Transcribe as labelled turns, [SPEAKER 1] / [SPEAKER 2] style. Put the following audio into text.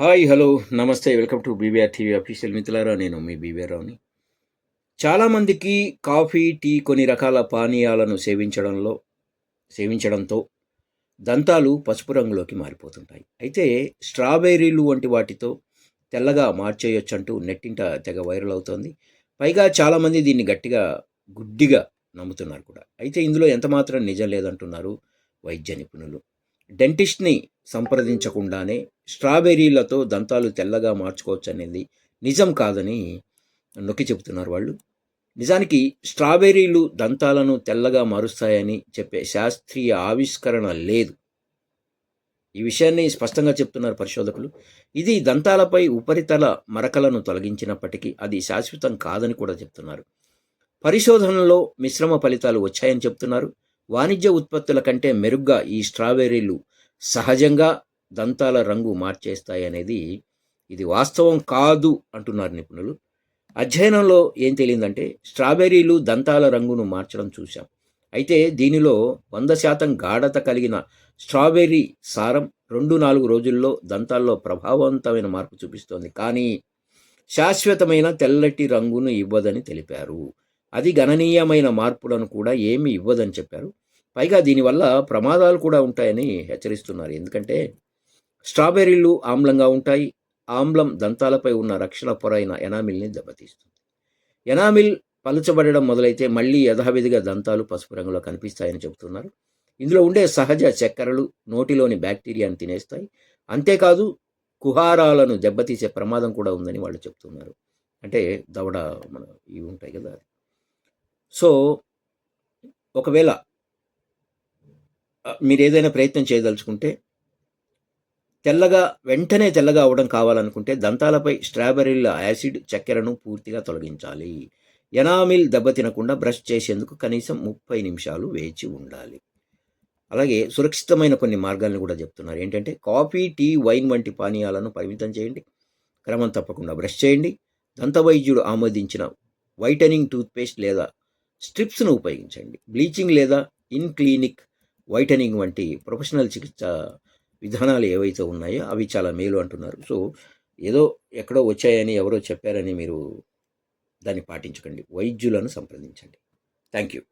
[SPEAKER 1] Hi hello namaste welcome to BBR TV official మిత్రులారా నేను మీ BBR రావుని. చాలామందికి కాఫీ టీ కొన్ని రకాల పానీయాలను సేవించడంలో సేవించడంతో దంతాలు పసుపు రంగులోకి మారిపోతుంటాయి. అయితే స్ట్రాబెర్రీలు వంటి వాటితో తెల్లగా మార్చేయొచ్చంటూ నెట్టింట తెగ వైరల్ అవుతోంది. పైగా చాలామంది దీన్ని గట్టిగా గుడ్డిగా నమ్ముతున్నారు కూడా. అయితే ఇందులో ఎంతమాత్రం నిజం లేదంటున్నారు వైద్య నిపుణులు. డెంటిస్ట్ని సంప్రదించకుండానే స్ట్రాబెర్రీలతో దంతాలు తెల్లగా మార్చుకోవచ్చు అనేది నిజం కాదని నొక్కి చెబుతున్నారు వాళ్ళు. నిజానికి స్ట్రాబెర్రీలు దంతాలను తెల్లగా మారుస్తాయని చెప్పే శాస్త్రీయ ఆవిష్కరణ లేదు. ఈ విషయాన్ని స్పష్టంగా చెప్తున్నారు పరిశోధకులు. ఇది దంతాలపై ఉపరితల మరకలను తొలగించినప్పటికీ అది శాశ్వతం కాదని కూడా చెప్తున్నారు. పరిశోధనలో మిశ్రమ ఫలితాలు వచ్చాయని చెప్తున్నారు. వాణిజ్య ఉత్పత్తుల కంటే మెరుగ్గా ఈ స్ట్రాబెర్రీలు సహజంగా దంతాల రంగు మార్చేస్తాయి అనేది ఇది వాస్తవం కాదు అంటున్నారు నిపుణులు. అధ్యయనంలో ఏం తెలియందంటే స్ట్రాబెర్రీలు దంతాల రంగును మార్చడం చూశాం. అయితే దీనిలో వంద శాతం గాఢత కలిగిన స్ట్రాబెర్రీ సారం రెండు నాలుగు రోజుల్లో దంతాల్లో ప్రభావవంతమైన మార్పు చూపిస్తోంది. కానీ శాశ్వతమైన తెల్లటి రంగును ఇవ్వదని తెలిపారు. అది గణనీయమైన మార్పులను కూడా ఏమీ ఇవ్వదని చెప్పారు. పైగా దీనివల్ల ప్రమాదాలు కూడా ఉంటాయని హెచ్చరిస్తున్నారు. ఎందుకంటే స్ట్రాబెర్రీలు ఆమ్లంగా ఉంటాయి. ఆమ్లం దంతాలపై ఉన్న రక్షణ పొర అయిన ఎనామిల్ని దెబ్బతీస్తుంది. ఎనామిల్ పలుచబడడం మొదలైతే మళ్ళీ యథావిధిగా దంతాలు పసుపు రంగులో కనిపిస్తాయని చెబుతున్నారు. ఇందులో ఉండే సహజ చక్కెరలు నోటిలోని బ్యాక్టీరియాను తినేస్తాయి. అంతేకాదు కుహారాలను దెబ్బతీసే ప్రమాదం కూడా ఉందని వాళ్ళు చెప్తున్నారు. అంటే దవడ మన ఇవి ఉంటాయి కదా అది సో ఒకవేళ మీరు ఏదైనా ప్రయత్నం చేయదలుచుకుంటే తెల్లగా వెంటనే తెల్లగా అవ్వడం కావాలనుకుంటే దంతాలపై స్ట్రాబెర్రీల యాసిడ్ చక్కెరను పూర్తిగా తొలగించాలి. ఎనామిల్ దెబ్బతినకుండా బ్రష్ చేసేందుకు కనీసం ముప్పై నిమిషాలు వేచి ఉండాలి. అలాగే సురక్షితమైన కొన్ని మార్గాలను కూడా చెప్తున్నారు. ఏంటంటే కాఫీ టీ వైన్ వంటి పానీయాలను పరిమితం చేయండి. క్రమం తప్పకుండా బ్రష్ చేయండి. దంతవైద్యుడు ఆమోదించిన వైటనింగ్ టూత్పేస్ట్ లేదా స్ట్రిప్స్ను ఉపయోగించండి. బ్లీచింగ్ లేదా ఇన్ క్లినిక్ వైటనింగ్ వంటి ప్రొఫెషనల్ చికిత్స విధానాలు ఏవైతే ఉన్నాయో అవి చాలా మేలు అంటున్నారు. సో ఏదో ఎక్కడో వచ్చాయని ఎవరో చెప్పారని మీరు దాన్ని పాటించకండి. వైద్యులను సంప్రదించండి. Thank you.